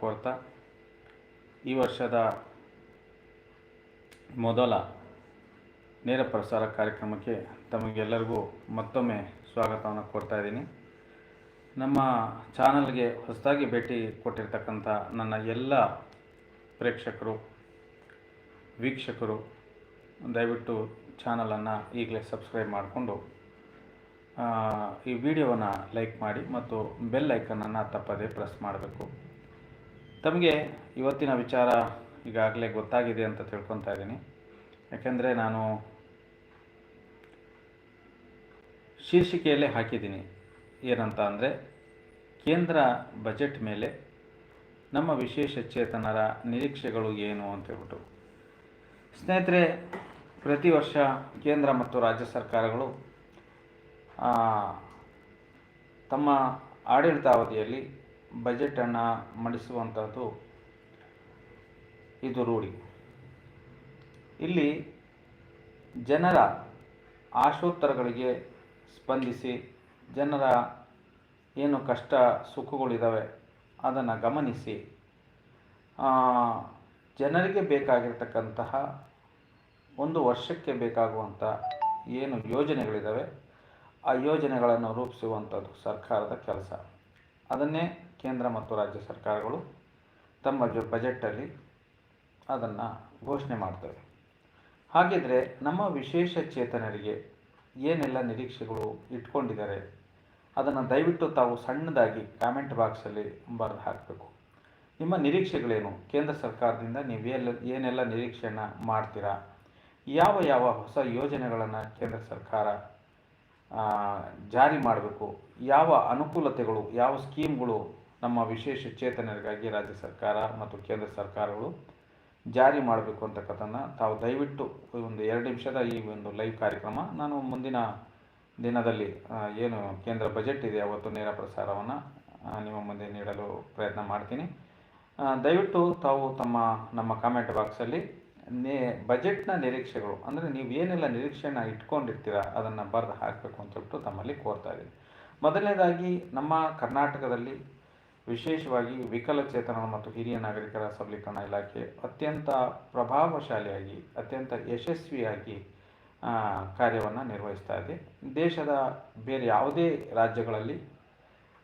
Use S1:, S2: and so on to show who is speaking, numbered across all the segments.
S1: ಕೋರ್ತಾ ಈ ವರ್ಷದ ಮೊದಲ ನೇರ ಪ್ರಸಾರ ಕಾರ್ಯಕ್ರಮಕ್ಕೆ ತಮಗೆಲ್ಲರಿಗೂ ಮತ್ತೊಮ್ಮೆ ಸ್ವಾಗತವನ್ನು ಕೋರ್ತಾ ಇದ್ದೀನಿ. ನಮ್ಮ ಚಾನಲ್ಗೆ ಹೊಸದಾಗಿ ಭೇಟಿ ಕೊಟ್ಟಿರ್ತಕ್ಕಂಥ ನನ್ನ ಎಲ್ಲ ಪ್ರೇಕ್ಷಕರು, ವೀಕ್ಷಕರು, ದಯವಿಟ್ಟು ಚಾನಲನ್ನು ಈಗಲೇ ಸಬ್ಸ್ಕ್ರೈಬ್ ಮಾಡಿಕೊಂಡು ಈ ವಿಡಿಯೋವನ್ನು ಲೈಕ್ ಮಾಡಿ ಮತ್ತು ಬೆಲ್ ಐಕನನ್ನು ತಪ್ಪದೇ ಪ್ರೆಸ್ ಮಾಡಬೇಕು. ತಮಗೆ ಇವತ್ತಿನ ವಿಚಾರ ಈಗಾಗಲೇ ಗೊತ್ತಾಗಿದೆ ಅಂತ ತಿಳ್ಕೊತಾ ಇದ್ದೀನಿ. ಯಾಕೆಂದರೆ ನಾನು ಶೀರ್ಷಿಕೆಯಲ್ಲೇ ಹಾಕಿದ್ದೀನಿ. ಏನಂತ ಅಂದರೆ, ಕೇಂದ್ರ ಬಜೆಟ್ ಮೇಲೆ ನಮ್ಮ ವಿಶೇಷ ಚೇತನರ ನಿರೀಕ್ಷೆಗಳು ಏನು ಅಂತ ಹೇಳ್ಬಿಟ್ಟು. ಸ್ನೇಹಿತರೆ, ಪ್ರತಿ ವರ್ಷ ಕೇಂದ್ರ ಮತ್ತು ರಾಜ್ಯ ಸರ್ಕಾರಗಳು ತಮ್ಮ ಆಡಳಿತಾವಧಿಯಲ್ಲಿ ಬಜೆಟನ್ನು ಮಂಡಿಸುವಂಥದ್ದು ಇದು ರೂಢಿ. ಇಲ್ಲಿ ಜನರ ಆಶೋತ್ತರಗಳಿಗೆ ಸ್ಪಂದಿಸಿ ಜನರ ಏನು ಕಷ್ಟ ಸುಖಗಳಿದ್ದಾವೆ ಅದನ್ನು ಗಮನಿಸಿ ಜನರಿಗೆ ಬೇಕಾಗಿರ್ತಕ್ಕಂತಹ ಒಂದು ವರ್ಷಕ್ಕೆ ಬೇಕಾಗುವಂಥ ಏನು ಯೋಜನೆಗಳಿದ್ದಾವೆ ಆ ಯೋಜನೆಗಳನ್ನು ರೂಪಿಸುವಂಥದ್ದು ಸರ್ಕಾರದ ಕೆಲಸ. ಅದನ್ನೇ ಕೇಂದ್ರ ಮತ್ತು ರಾಜ್ಯ ಸರ್ಕಾರಗಳು ತಮ್ಮ ಜೊ ಬಜೆಟಲ್ಲಿ ಅದನ್ನು ಘೋಷಣೆ ಮಾಡ್ತವೆ. ಹಾಗಿದ್ರೆ ನಮ್ಮ ವಿಶೇಷ ಚೇತನರಿಗೆ ಏನೆಲ್ಲ ನಿರೀಕ್ಷೆಗಳು ಇಟ್ಕೊಂಡಿದ್ದಾರೆ, ಅದನ್ನು ದಯವಿಟ್ಟು ತಾವು ಸಣ್ಣದಾಗಿ ಕಾಮೆಂಟ್ ಬಾಕ್ಸಲ್ಲಿ ಬರೆದು ಹಾಕಬೇಕು. ನಿಮ್ಮ ನಿರೀಕ್ಷೆಗಳೇನು? ಕೇಂದ್ರ ಸರ್ಕಾರದಿಂದ ನೀವೆಲ್ಲ ಏನೆಲ್ಲ ನಿರೀಕ್ಷೆಯನ್ನು ಮಾಡ್ತೀರಾ? ಯಾವ ಯಾವ ಹೊಸ ಯೋಜನೆಗಳನ್ನು ಕೇಂದ್ರ ಸರ್ಕಾರ ಜಾರಿ ಮಾಡಬೇಕು. ಯಾವ ಅನುಕೂಲತೆಗಳು, ಯಾವ ಸ್ಕೀಮ್ಗಳು ನಮ್ಮ ವಿಶೇಷ ಚೇತನರಿಗಾಗಿ ರಾಜ್ಯ ಸರ್ಕಾರ ಮತ್ತು ಕೇಂದ್ರ ಸರ್ಕಾರಗಳು ಜಾರಿ ಮಾಡಬೇಕು ಅಂತಕ್ಕಂಥದ್ದನ್ನು ತಾವು ದಯವಿಟ್ಟು ಒಂದು ಎರಡು ನಿಮಿಷದ ಈ ಒಂದು ಲೈವ್ ಕಾರ್ಯಕ್ರಮ ನಾನು ಮುಂದಿನ ದಿನದಲ್ಲಿ ಏನು ಕೇಂದ್ರ ಬಜೆಟ್ ಇದೆ ಅವತ್ತು ನೇರ ಪ್ರಸಾರವನ್ನು ನಿಮ್ಮ ಮುಂದೆ ನೀಡಲು ಪ್ರಯತ್ನ ಮಾಡ್ತೀನಿ. ದಯವಿಟ್ಟು ತಾವು ತಮ್ಮ, ನಮ್ಮ ಕಾಮೆಂಟ್ ಬಾಕ್ಸಲ್ಲಿ ನೇ ಬಜೆಟ್ನ ನಿರೀಕ್ಷೆಗಳು. ಅಂದರೆ ನೀವು ಏನೆಲ್ಲ ನಿರೀಕ್ಷೆನ ಇಟ್ಕೊಂಡಿರ್ತೀರ, ಅದನ್ನು ಬರೆದು ಹಾಕಬೇಕು ಅಂತ ಹೇಳ್ಬಿಟ್ಟು ತಮ್ಮಲ್ಲಿ ಕೋರ್ತಾ ಇದ್ದೀನಿ. ಮೊದಲನೇದಾಗಿ, ನಮ್ಮ ಕರ್ನಾಟಕದಲ್ಲಿ ವಿಶೇಷವಾಗಿ ವಿಕಲಚೇತನ ಮತ್ತು ಹಿರಿಯ ನಾಗರಿಕರ ಸಬಲೀಕರಣ ಇಲಾಖೆ ಅತ್ಯಂತ ಪ್ರಭಾವಶಾಲಿಯಾಗಿ, ಅತ್ಯಂತ ಯಶಸ್ವಿಯಾಗಿ ಕಾರ್ಯವನ್ನು ನಿರ್ವಹಿಸ್ತಾ ಇದೆ. ದೇಶದ ಬೇರೆ ಯಾವುದೇ ರಾಜ್ಯಗಳಲ್ಲಿ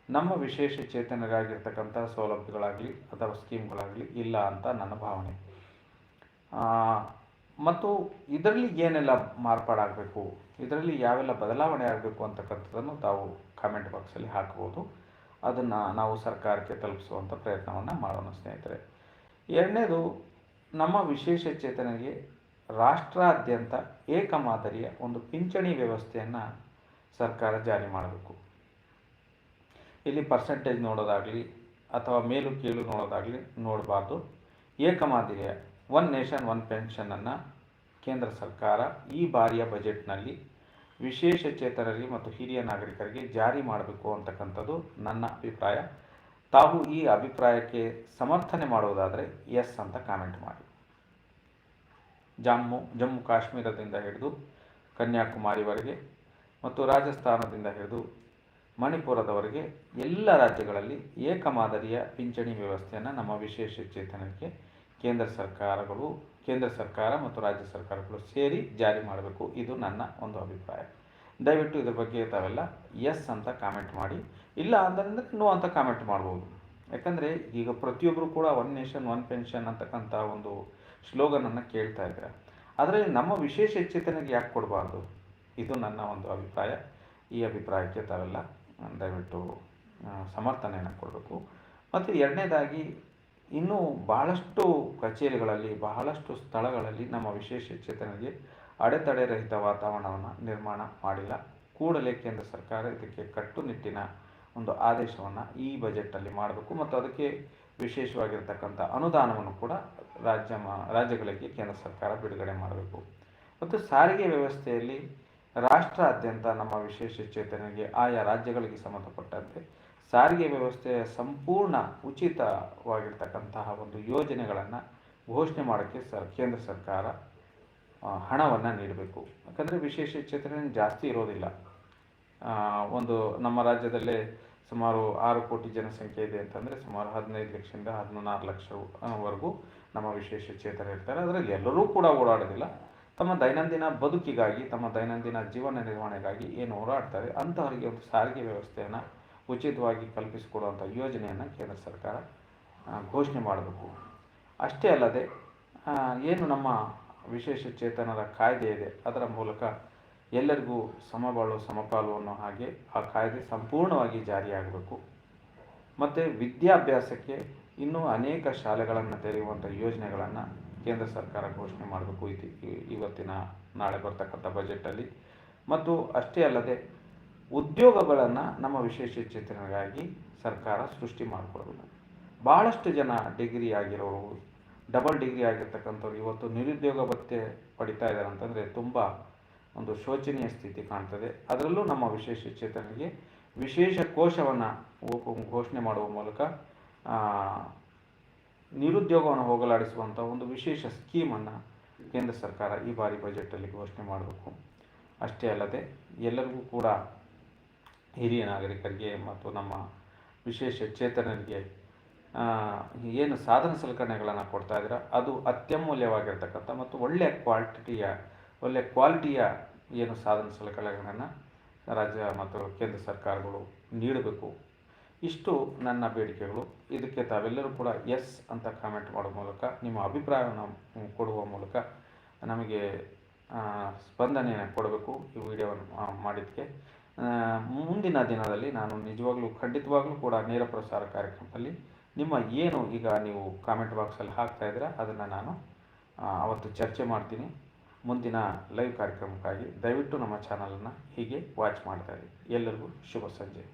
S1: ನಮ್ಮ ವಿಶೇಷ ಚೇತನರಾಗಿರ್ತಕ್ಕಂಥ ಸೌಲಭ್ಯಗಳಾಗಲಿ, ಅಥವಾ ಸ್ಕೀಮ್ಗಳಾಗಲಿ ಇಲ್ಲ ಅಂತ ನನ್ನ ಭಾವನೆ. ಮತ್ತು ಇದರಲ್ಲಿ ಏನೆಲ್ಲ ಮಾರ್ಪಾಡಾಗಬೇಕು? ಇದರಲ್ಲಿ ಯಾವೆಲ್ಲ ಬದಲಾವಣೆ ಆಗಬೇಕು ಅಂತಕ್ಕಂಥದ್ದನ್ನು ತಾವು ಕಾಮೆಂಟ್ ಬಾಕ್ಸಲ್ಲಿ ಹಾಕ್ಬೋದು. ಅದನ್ನು ನಾವು ಸರ್ಕಾರಕ್ಕೆ ತಲುಪಿಸುವಂಥ ಪ್ರಯತ್ನವನ್ನು ಮಾಡೋಣ ಸ್ನೇಹಿತರೆ. ಎರಡನೇದು, ನಮ್ಮ ವಿಶೇಷ ಚೇತನಿಗೆ ರಾಷ್ಟ್ರಾದ್ಯಂತ ಏಕಮಾದರಿಯ ಒಂದು ಪಿಂಚಣಿ ವ್ಯವಸ್ಥೆಯನ್ನು ಸರ್ಕಾರ ಜಾರಿ ಮಾಡಬೇಕು. ಇಲ್ಲಿ ಪರ್ಸೆಂಟೇಜ್ ನೋಡೋದಾಗಲಿ ಅಥವಾ ಮೇಲು ಕೀಳು ನೋಡೋದಾಗಲಿ ನೋಡಬಾರ್ದು. ಏಕಮಾದರಿಯ ಒನ್ ನೇಷನ್ ಒನ್ ಪೆನ್ಷನನ್ನು ಕೇಂದ್ರ ಸರ್ಕಾರ ಈ ಬಾರಿಯ ಬಜೆಟ್ನಲ್ಲಿ ವಿಶೇಷ ಚೇತನರಿಗೆ ಮತ್ತು ಹಿರಿಯ ನಾಗರಿಕರಿಗೆ ಜಾರಿ ಮಾಡಬೇಕು ಅಂತಕ್ಕಂಥದ್ದು ನನ್ನ ಅಭಿಪ್ರಾಯ. ತಾವು ಈ ಅಭಿಪ್ರಾಯಕ್ಕೆ ಸಮರ್ಥನೆ ಮಾಡುವುದಾದರೆ ಎಸ್ ಅಂತ ಕಾಮೆಂಟ್ ಮಾಡಿ. ಜಮ್ಮು ಜಮ್ಮು ಕಾಶ್ಮೀರದಿಂದ ಹಿಡಿದು ಕನ್ಯಾಕುಮಾರಿವರೆಗೆ ಮತ್ತು ರಾಜಸ್ಥಾನದಿಂದ ಹಿಡಿದು ಮಣಿಪುರದವರೆಗೆ ಎಲ್ಲ ರಾಜ್ಯಗಳಲ್ಲಿ ಏಕಮಾದರಿಯ ಪಿಂಚಣಿ ವ್ಯವಸ್ಥೆಯನ್ನು ನಮ್ಮ ವಿಶೇಷ ಚೇತನಕ್ಕೆ ಕೇಂದ್ರ ಸರ್ಕಾರಗಳು, ಕೇಂದ್ರ ಸರ್ಕಾರ ಮತ್ತು ರಾಜ್ಯ ಸರ್ಕಾರಗಳು ಸೇರಿ ಜಾರಿ ಮಾಡಬೇಕು. ಇದು ನನ್ನ ಒಂದು ಅಭಿಪ್ರಾಯ. ದಯವಿಟ್ಟು ಇದ್ರ ಬಗ್ಗೆ ತಾವೆಲ್ಲ ಎಸ್ ಅಂತ ಕಾಮೆಂಟ್ ಮಾಡಿ. ಇಲ್ಲ ಅಂದ್ರೆ ನೋ ಅಂತ ಕಾಮೆಂಟ್ ಮಾಡ್ಬೋದು. ಯಾಕಂದರೆ ಈಗ ಪ್ರತಿಯೊಬ್ಬರು ಕೂಡ ಒನ್ ನೇಷನ್, ಒನ್ ಪೆನ್ಷನ್ ಅಂತಕ್ಕಂಥ ಒಂದು ಸ್ಲೋಗನನ್ನು ಕೇಳ್ತಾ ಇದ್ದಾರೆ. ಅದರಲ್ಲಿ ನಮ್ಮ ವಿಶೇಷ ಚೇತನಿಗೆ ಯಾಕೆ ಕೊಡಬಾರ್ದು? ಇದು ನನ್ನ ಒಂದು ಅಭಿಪ್ರಾಯ. ಈ ಅಭಿಪ್ರಾಯಕ್ಕೆ ತಾವೆಲ್ಲ ದಯವಿಟ್ಟು ಸಮರ್ಥನೆಯನ್ನು ಕೊಡಬೇಕು. ಮತ್ತು ಎರಡನೇದಾಗಿ ಇನ್ನೂ ಬಹಳಷ್ಟು ಕಚೇರಿಗಳಲ್ಲಿ, ಬಹಳಷ್ಟು ಸ್ಥಳಗಳಲ್ಲಿ ನಮ್ಮ ವಿಶೇಷ ಚೇತನಿಗೆ ಅಡೆತಡೆ ರಹಿತ ವಾತಾವರಣವನ್ನು ನಿರ್ಮಾಣ ಮಾಡಿಲ್ಲ. ಕೂಡಲೇ ಕೇಂದ್ರ ಸರ್ಕಾರ ಇದಕ್ಕೆ ಕಟ್ಟುನಿಟ್ಟಿನ ಒಂದು ಆದೇಶವನ್ನು ಈ ಬಜೆಟಲ್ಲಿ ಮಾಡಬೇಕು ಮತ್ತು ಅದಕ್ಕೆ ವಿಶೇಷವಾಗಿರ್ತಕ್ಕಂಥ ಅನುದಾನವನ್ನು ಕೂಡ ರಾಜ್ಯ ರಾಜ್ಯಗಳಿಗೆ ಕೇಂದ್ರ ಸರ್ಕಾರ ಬಿಡುಗಡೆ ಮಾಡಬೇಕು. ಮತ್ತು ಸಾರಿಗೆ ವ್ಯವಸ್ಥೆಯಲ್ಲಿ ರಾಷ್ಟ್ರಾದ್ಯಂತ ನಮ್ಮ ವಿಶೇಷ ಚೇತನಿಗೆ ಆಯಾ ರಾಜ್ಯಗಳಿಗೆ ಸಂಬಂಧಪಟ್ಟಂತೆ ಸಾರಿಗೆ ವ್ಯವಸ್ಥೆಯ ಸಂಪೂರ್ಣ ಉಚಿತವಾಗಿರ್ತಕ್ಕಂತಹ ಒಂದು ಯೋಜನೆಗಳನ್ನು ಘೋಷಣೆ ಮಾಡೋಕ್ಕೆ ಸರ್, ಕೇಂದ್ರ ಸರ್ಕಾರ ಹಣವನ್ನು ನೀಡಬೇಕು. ಯಾಕಂದರೆ ವಿಶೇಷ ಚೇತನ ಜಾಸ್ತಿ ಇರೋದಿಲ್ಲ. ಒಂದು ನಮ್ಮ ರಾಜ್ಯದಲ್ಲೇ ಸುಮಾರು ಆರು ಕೋಟಿ ಜನಸಂಖ್ಯೆ ಇದೆ ಅಂತಂದರೆ ಸುಮಾರು ಹದಿನೈದು ಲಕ್ಷದಿಂದ ಹದಿನಾರು ಲಕ್ಷವರೆಗೂ ನಮ್ಮ ವಿಶೇಷ ಚೇತನ ಇರ್ತಾರೆ. ಅದರಲ್ಲಿ ಎಲ್ಲರೂ ಕೂಡ ಓಡಾಡೋದಿಲ್ಲ. ತಮ್ಮ ದೈನಂದಿನ ಬದುಕಿಗಾಗಿ, ತಮ್ಮ ದೈನಂದಿನ ಜೀವನ ನಿರ್ವಹಣೆಗಾಗಿ ಏನು ಹೋರಾಡ್ತಾರೆ ಅಂಥವರಿಗೆ ಒಂದು ಸಾರಿಗೆ ವ್ಯವಸ್ಥೆಯನ್ನು ಉಚಿತವಾಗಿ ಕಲ್ಪಿಸಿಕೊಡುವಂಥ ಯೋಜನೆಯನ್ನು ಕೇಂದ್ರ ಸರ್ಕಾರ ಘೋಷಣೆ ಮಾಡಬೇಕು. ಅಷ್ಟೇ ಅಲ್ಲದೆ ಏನು ನಮ್ಮ ವಿಶೇಷ ಚೇತನರ ಕಾಯ್ದೆ ಇದೆ, ಅದರ ಮೂಲಕ ಎಲ್ಲರಿಗೂ ಸಮಬಾಳು ಸಮಪಾಲು ಅನ್ನೋ ಹಾಗೆ ಆ ಕಾಯ್ದೆ ಸಂಪೂರ್ಣವಾಗಿ ಜಾರಿಯಾಗಬೇಕು. ಮತ್ತು ವಿದ್ಯಾಭ್ಯಾಸಕ್ಕೆ ಇನ್ನೂ ಅನೇಕ ಶಾಲೆಗಳನ್ನು ತೆರೆಯುವಂಥ ಯೋಜನೆಗಳನ್ನು ಕೇಂದ್ರ ಸರ್ಕಾರ ಘೋಷಣೆ ಮಾಡಬೇಕು ಇವತ್ತಿನ ನಾಳೆ ಬರ್ತಕ್ಕಂಥ ಬಜೆಟಲ್ಲಿ. ಮತ್ತು ಅಷ್ಟೇ ಅಲ್ಲದೆ ಉದ್ಯೋಗಗಳನ್ನು ನಮ್ಮ ವಿಶೇಷ ಚೇತನರಿಗಾಗಿ ಸರ್ಕಾರ ಸೃಷ್ಟಿ ಮಾಡಿಕೊಡೋದು ಭಾಳಷ್ಟು ಜನ ಡಿಗ್ರಿ ಆಗಿರೋರು, ಡಬಲ್ ಡಿಗ್ರಿ ಆಗಿರ್ತಕ್ಕಂಥವ್ರು ಇವತ್ತು ನಿರುದ್ಯೋಗ ಭತ್ಯೆ ಪಡಿತಾ ಇದ್ದಾರೆ ಅಂತಂದರೆ ತುಂಬ ಒಂದು ಶೋಚನೀಯ ಸ್ಥಿತಿ ಕಾಣ್ತದೆ. ಅದರಲ್ಲೂ ನಮ್ಮ ವಿಶೇಷ ಚೇತನರಿಗೆ ವಿಶೇಷ ಕೋಶವನ್ನು ಘೋಷಣೆ ಮಾಡುವ ಮೂಲಕ ನಿರುದ್ಯೋಗವನ್ನು ಹೋಗಲಾಡಿಸುವಂಥ ಒಂದು ವಿಶೇಷ ಸ್ಕೀಮನ್ನು ಕೇಂದ್ರ ಸರ್ಕಾರ ಈ ಬಾರಿ ಬಜೆಟಲ್ಲಿ ಘೋಷಣೆ ಮಾಡಬೇಕು. ಅಷ್ಟೇ ಅಲ್ಲದೆ ಎಲ್ಲರಿಗೂ ಕೂಡ ಹಿರಿಯ ನಾಗರಿಕರಿಗೆ ಮತ್ತು ನಮ್ಮ ವಿಶೇಷ ಚೇತನರಿಗೆ ಏನು ಸಾಧನ ಸಲಕರಣೆಗಳನ್ನು ಕೊಡ್ತಾ ಇದ್ದೀರ, ಅದು ಅತ್ಯಮೂಲ್ಯವಾಗಿರ್ತಕ್ಕಂಥ ಮತ್ತು ಒಳ್ಳೆಯ ಕ್ವಾಲಿಟಿಯ ಒಳ್ಳೆಯ ಕ್ವಾಲಿಟಿಯ ಏನು ಸಾಧನ ಸಲಕರಣೆಗಳನ್ನು ರಾಜ್ಯ ಮತ್ತು ಕೇಂದ್ರ ಸರ್ಕಾರಗಳು ನೀಡಬೇಕು. ಇಷ್ಟು ನನ್ನ ಬೇಡಿಕೆಗಳು. ಇದಕ್ಕೆ ತಾವೆಲ್ಲರೂ ಕೂಡ ಎಸ್ ಅಂತ ಕಾಮೆಂಟ್ ಮಾಡೋ ಮೂಲಕ, ನಿಮ್ಮ ಅಭಿಪ್ರಾಯವನ್ನು ಕೊಡುವ ಮೂಲಕ ನಮಗೆ ಸ್ಪಂದನೆಯನ್ನು ಕೊಡಬೇಕು ಈ ವಿಡಿಯೋವನ್ನು ಮಾಡಿದ್ದಕ್ಕೆ. ಮುಂದಿನ ದಿನದಲ್ಲಿ ನಾನು ನಿಜವಾಗ್ಲೂ ಖಂಡಿತವಾಗ್ಲೂ ಕೂಡ ನೇರ ಪ್ರಸಾರ ಕಾರ್ಯಕ್ರಮದಲ್ಲಿ ನಿಮ್ಮ ಏನು ಈಗ ನೀವು ಕಾಮೆಂಟ್ ಬಾಕ್ಸಲ್ಲಿ ಹಾಕ್ತಾ ಇದ್ದೀರಾ, ಅದನ್ನು ನಾನು ಅವತ್ತು ಚರ್ಚೆ ಮಾಡ್ತೀನಿ. ಮುಂದಿನ ಲೈವ್ ಕಾರ್ಯಕ್ರಮಕ್ಕಾಗಿ ದಯವಿಟ್ಟು ನಮ್ಮ ಚಾನಲನ್ನು ಹೀಗೆ ವಾಚ್ ಮಾಡ್ತಾ ಇರಿ. ಎಲ್ಲರಿಗೂ ಶುಭ ಸಂಜೆ.